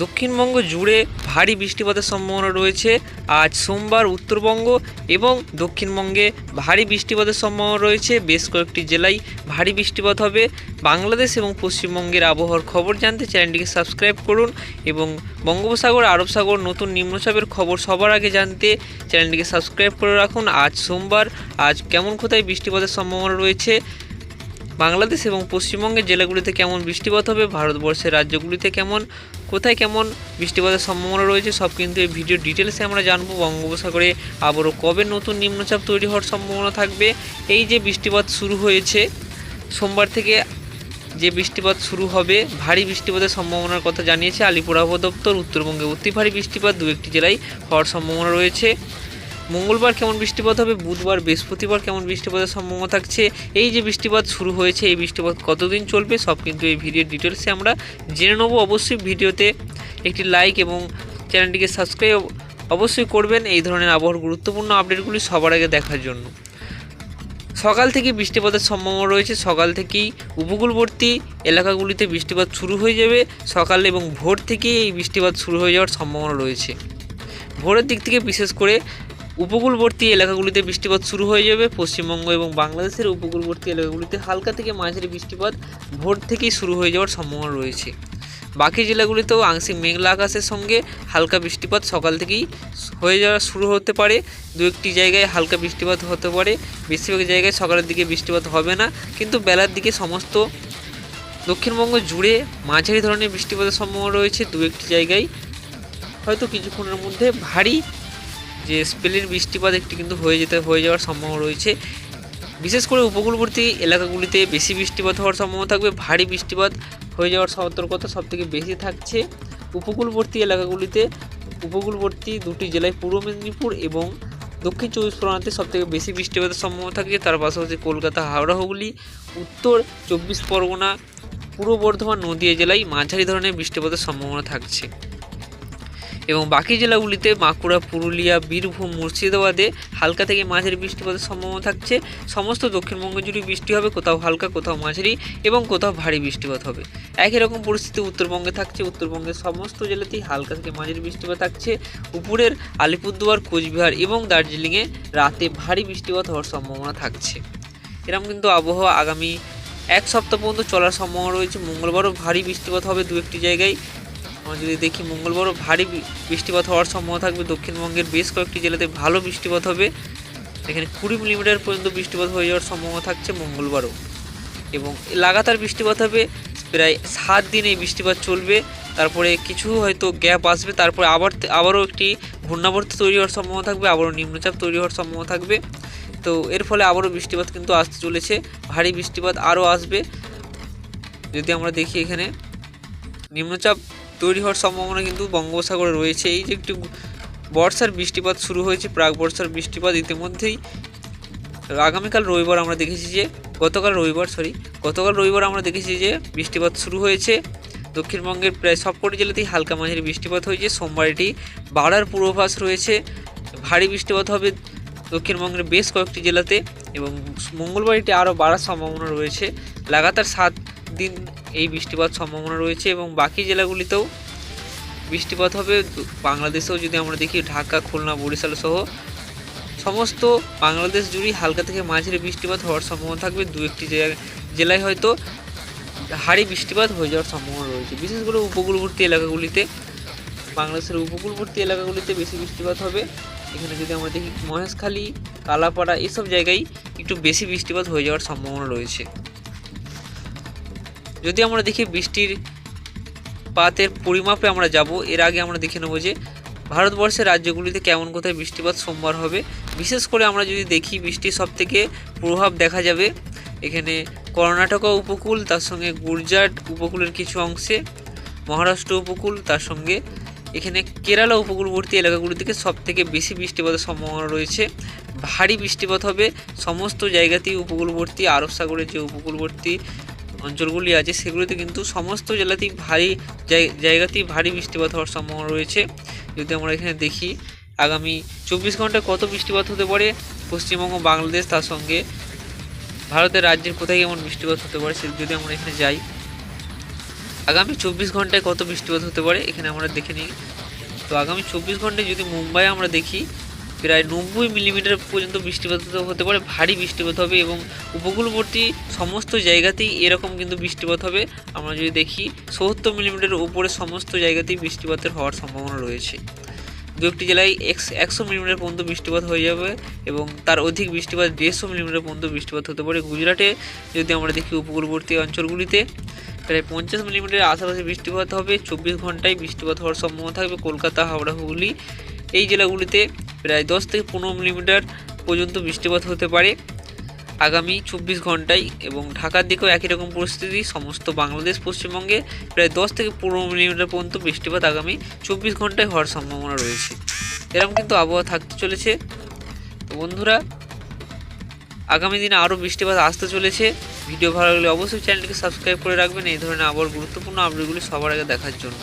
দক্ষিণবঙ্গ জুড়ে ভারী বৃষ্টিপাতের সম্ভাবনা রয়েছে। আজ সোমবার উত্তরবঙ্গ এবং দক্ষিণবঙ্গে ভারী বৃষ্টিপাতের সম্ভাবনা রয়েছে। বেশ কয়েকটি জেলায় ভারী বৃষ্টিপাত হবে। বাংলাদেশ এবং পশ্চিমবঙ্গের আবহাওয়ার খবর জানতে চ্যানেলটিকে সাবস্ক্রাইব করুন এবং বঙ্গোপসাগর, আরব সাগর নতুন নিম্নচাপের খবর সবার আগে জানতে চ্যানেলটিকে সাবস্ক্রাইব করে রাখুন। আজ সোমবার, আজ কেমন কোথায় বৃষ্টিপাতের সম্ভাবনা রয়েছে? বাংলাদেশ এবং পশ্চিমবঙ্গের জেলাগুলিতে কেমন বৃষ্টিপাত হবে? ভারতবর্ষের রাজ্যগুলিতে কেমন? কোথায় কেমন বৃষ্টিপাতের সম্ভাবনা রয়েছে, সব কিন্তু এই ভিডিও ডিটেলসে আমরা জানব। বঙ্গোপসাগরে আবারও কবে নতুন নিম্নচাপ তৈরি হওয়ার সম্ভাবনা থাকবে? এই যে বৃষ্টিপাত শুরু হয়েছে, সোমবার থেকে যে বৃষ্টিপাত শুরু হবে, ভারী বৃষ্টিপাতের সম্ভাবনার কথা জানিয়েছে আলিপুর আবহাওয়া দপ্তর। উত্তরবঙ্গে অতি ভারী বৃষ্টিপাত দু একটি জেলায় হওয়ার সম্ভাবনা রয়েছে। মঙ্গলবার কেমন বৃষ্টিপাত হবে? বুধবার, বৃহস্পতিবার কেমন বৃষ্টিপাতের সম্ভাবনা থাকছে? এই যে বৃষ্টিপাত শুরু হয়েছে, এই বৃষ্টিপাত কতদিন চলবে? সব কিন্তু এই ভিডিওর ডিটেলসে আমরা জেনে নেব। অবশ্যই ভিডিওতে একটি লাইক এবং চ্যানেলটিকে সাবস্ক্রাইব অবশ্যই করবেন। এই ধরনের আবহাওয়ার গুরুত্বপূর্ণ আপডেটগুলি সবার আগে দেখার জন্য। সকাল থেকে বৃষ্টিপাতের সম্ভাবনা রয়েছে। সকাল থেকেই উপকূলবর্তী এলাকাগুলিতে বৃষ্টিপাত শুরু হয়ে যাবে। সকাল এবং ভোর থেকেই এই বৃষ্টিপাত শুরু হয়ে যাওয়ার সম্ভাবনা রয়েছে। ভোরের দিক থেকে বিশেষ করে উপকূলবর্তী এলাকাগুলিতে বৃষ্টিপাত শুরু হয়ে যাবে। পশ্চিমবঙ্গ এবং বাংলাদেশের উপকূলবর্তী এলাকাগুলিতে হালকা থেকে মাঝারি বৃষ্টিপাত ভোর থেকেই শুরু হয়ে যাওয়ার সম্ভাবনা রয়েছে। বাকি জেলাগুলিতেও আংশিক মেঘলা আকাশের সঙ্গে হালকা বৃষ্টিপাত সকাল থেকেই হয়ে যাওয়া শুরু হতে পারে। দু একটি জায়গায় হালকা বৃষ্টিপাত হতে পারে। বেশিরভাগ জায়গায় সকালের দিকে বৃষ্টিপাত হবে না। কিন্তু বেলার দিকে সমস্ত দক্ষিণবঙ্গ জুড়ে মাঝারি ধরনের বৃষ্টিপাতের সম্ভাবনা রয়েছে। দু একটি জায়গায় হয়তো কিছুক্ষণের মধ্যে ভারী যে স্পেলের বৃষ্টিপাত একটি কিন্তু হয়ে যেতে, হয়ে যাওয়ার সম্ভাবনা রয়েছে। বিশেষ করে উপকূলবর্তী এলাকাগুলিতে বেশি বৃষ্টিপাত হওয়ার সম্ভাবনা থাকবে, ভারী বৃষ্টিপাত হয়ে যাওয়ার সতর্কতা সবথেকে বেশি থাকছে। উপকূলবর্তী এলাকাগুলিতে উপকূলবর্তী দুটি জেলায় পূর্ব মেদিনীপুর এবং দক্ষিণ চব্বিশ পরগনাতে সবথেকে বেশি বৃষ্টিপাতের সম্ভাবনা থাকছে। তার পাশাপাশি কলকাতা, হাওড়া, হুগলি, উত্তর চব্বিশ পরগনা, পূর্ব বর্ধমান, নদীয়া জেলায় মাঝারি ধরনের বৃষ্টিপাতের সম্ভাবনা থাকছে। এবং বাকি জেলাগুলিতে বাঁকুড়া, পুরুলিয়া, বীরভূম, মুর্শিদাবাদে হালকা থেকে মাঝারি বৃষ্টিপাতের সম্ভাবনা থাকছে। সমস্ত দক্ষিণবঙ্গ জুড়ে বৃষ্টি হবে, কোথাও হালকা, কোথাও মাঝারি এবং কোথাও ভারী বৃষ্টিপাত হবে। একই রকম পরিস্থিতি উত্তরবঙ্গে থাকছে। উত্তরবঙ্গের সমস্ত জেলাতেই হালকা থেকে মাঝারি বৃষ্টিপাত থাকছে। উপরের আলিপুরদুয়ার, কোচবিহার এবং দার্জিলিংয়ে রাতে ভারী বৃষ্টিপাত হওয়ার সম্ভাবনা থাকছে। এরকম কিন্তু আবহাওয়া আগামী এক সপ্তাহ পর্যন্ত চলার সম্ভাবনা রয়েছে। মঙ্গলবারও ভারী বৃষ্টিপাত হবে দু একটি জায়গায়। আমরা যদি দেখি মঙ্গলবারও ভারী বৃষ্টিপাত হওয়ার সম্ভাবনা থাকবে। দক্ষিণবঙ্গের বেশ কয়েকটি জেলাতে ভালো বৃষ্টিপাত হবে। এখানে কুড়ি মিলিমিটার পর্যন্ত বৃষ্টিপাত হয়ে যাওয়ার সম্ভাবনা থাকছে মঙ্গলবারও। এবং লাগাতার বৃষ্টিপাত হবে, প্রায় সাত দিন এই বৃষ্টিপাত চলবে। তারপরে কিছু হয়তো গ্যাপ আসবে, তারপরে আবার আবারও একটি ঘূর্ণাবর্ত তৈরি হওয়ার সম্ভাবনা থাকবে, আবারও নিম্নচাপ তৈরি হওয়ার সম্ভাবনা থাকবে। তো এর ফলে আবারও বৃষ্টিপাত কিন্তু আসতে চলেছে, ভারী বৃষ্টিপাত আরও আসবে। যদি আমরা দেখি এখানে, নিম্নচাপ তৈরি হওয়ার সম্ভাবনা কিন্তু বঙ্গোপসাগরে রয়েছে। এই যে একটি বর্ষার বৃষ্টিপাত শুরু হয়েছে, প্রাক বর্ষার বৃষ্টিপাত ইতিমধ্যেই আগামীকাল রবিবার আমরা দেখেছি যে, গতকাল রবিবার সরি গতকাল রবিবার আমরা দেখেছি যে বৃষ্টিপাত শুরু হয়েছে। দক্ষিণবঙ্গের প্রায় সবকটি জেলাতেই হালকা মাঝারি বৃষ্টিপাত হয়েছে। সোমবার এটি বাড়ার পূর্বাভাস রয়েছে। ভারী বৃষ্টিপাত হবে দক্ষিণবঙ্গের বেশ কয়েকটি জেলাতে এবং মঙ্গলবার এটি আরও বাড়ার সম্ভাবনা রয়েছে। লাগাতার সাত দিন এই বৃষ্টিপাত সম্ভাবনা রয়েছে এবং বাকি জেলাগুলিতেও বৃষ্টিপাত হবে। বাংলাদেশেও যদি আমরা দেখি, ঢাকা, খুলনা, বরিশাল সহ সমস্ত বাংলাদেশ জুড়েই হালকা থেকে মাঝারি বৃষ্টিপাত হওয়ার সম্ভাবনা থাকবে। দু একটি জেলায় হয়তো ভারী বৃষ্টিপাত হয়ে যাওয়ার সম্ভাবনা রয়েছে। বিশেষ করে উপকূলবর্তী এলাকাগুলিতে, বাংলাদেশের উপকূলবর্তী এলাকাগুলিতে বেশি বৃষ্টিপাত হবে। এখানে যদি আমরা দেখি, মহেশখালী, কালাপাড়া এসব জায়গায় একটু বেশি বৃষ্টিপাত হয়ে যাওয়ার সম্ভাবনা রয়েছে। যদি আমরা দেখি বৃষ্টির পাতের পরিমাপে আমরা যাব, এর আগে আমরা দেখে নেব যে ভারতবর্ষের রাজ্যগুলিতে কেমন কোথায় বৃষ্টিপাত সোমবার হবে। বিশেষ করে আমরা যদি দেখি বৃষ্টির সব থেকে প্রভাব দেখা যাবে এখানে কর্ণাটকা উপকূল, তার সঙ্গে গুজরাট উপকূলের কিছু অংশে, মহারাষ্ট্র উপকূল, তার সঙ্গে এখানে কেরালা উপকূলবর্তী এলাকাগুলি থেকে সব থেকে বেশি বৃষ্টিপাতের সম্ভাবনা রয়েছে। ভারী বৃষ্টিপাত হবে সমস্ত জায়গাতেই উপকূলবর্তী, আরব সাগরের যে উপকূলবর্তী অঞ্চলগুলি আছে, সেগুলিতে কিন্তু সমস্ত জেলাতেই ভারী জায়- জায়গাতেই ভারী বৃষ্টিপাত হওয়ার সম্ভাবনা রয়েছে। যদি আমরা এখানে দেখি, আগামী চব্বিশ ঘন্টায় কত বৃষ্টিপাত হতে পারে? পশ্চিমবঙ্গ, বাংলাদেশ তার সঙ্গে ভারতের রাজ্যের কোথায় কেমন বৃষ্টিপাত হতে পারে, সে যদি আমরা এখানে যাই। আগামী চব্বিশ ঘন্টায় কত বৃষ্টিপাত হতে পারে, এখানে আমরা দেখে নিই। তো আগামী চব্বিশ ঘন্টায় যদি মুম্বাই আমরা দেখি প্রায় নব্বই মিলিমিটার পর্যন্ত বৃষ্টিপাত হতে পারে, ভারী বৃষ্টিপাত হবে এবং উপকূলবর্তী সমস্ত জায়গাতেই এরকম কিন্তু বৃষ্টিপাত হবে। আমরা যদি দেখি, সত্তর মিলিমিটার উপরে সমস্ত জায়গাতেই বৃষ্টিপাতের হওয়ার সম্ভাবনা রয়েছে। দু একটি জেলায় একশো মিলিমিটার পর্যন্ত বৃষ্টিপাত হয়ে যাবে এবং তার অধিক বৃষ্টিপাত দেড়শো মিলিমিটার পর্যন্ত বৃষ্টিপাত হতে পারে। গুজরাটে যদি আমরা দেখি উপকূলবর্তী অঞ্চলগুলিতে, প্রায় পঞ্চাশ মিলিমিটার আশেপাশে বৃষ্টিপাত হবে, চব্বিশ ঘন্টায় বৃষ্টিপাত হওয়ার সম্ভাবনা থাকবে। কলকাতা, হাওড়া, হুগলি এই জেলাগুলিতে প্রায় দশ থেকে পনেরো মিলিমিটার পর্যন্ত বৃষ্টিপাত হতে পারে। আগামী চব্বিশ ঘন্টায় এবং ঢাকার দিকেও একই রকম পরিস্থিতি। সমস্ত বাংলাদেশ, পশ্চিমবঙ্গে প্রায় দশ থেকে পনেরো মিলিমিটার পর্যন্ত বৃষ্টিপাত আগামী চব্বিশ ঘন্টায় হওয়ার সম্ভাবনা রয়েছে। এরকম কিন্তু আবহাওয়া থাকতে চলেছে। তো বন্ধুরা, আগামী দিনে আরও বৃষ্টিপাত আসতে চলেছে। ভিডিও ভালো লাগলে অবশ্যই চ্যানেলটিকে সাবস্ক্রাইব করে রাখবেন। এই ধরনের আবার গুরুত্বপূর্ণ আপডেটগুলি সবার আগে দেখার জন্য।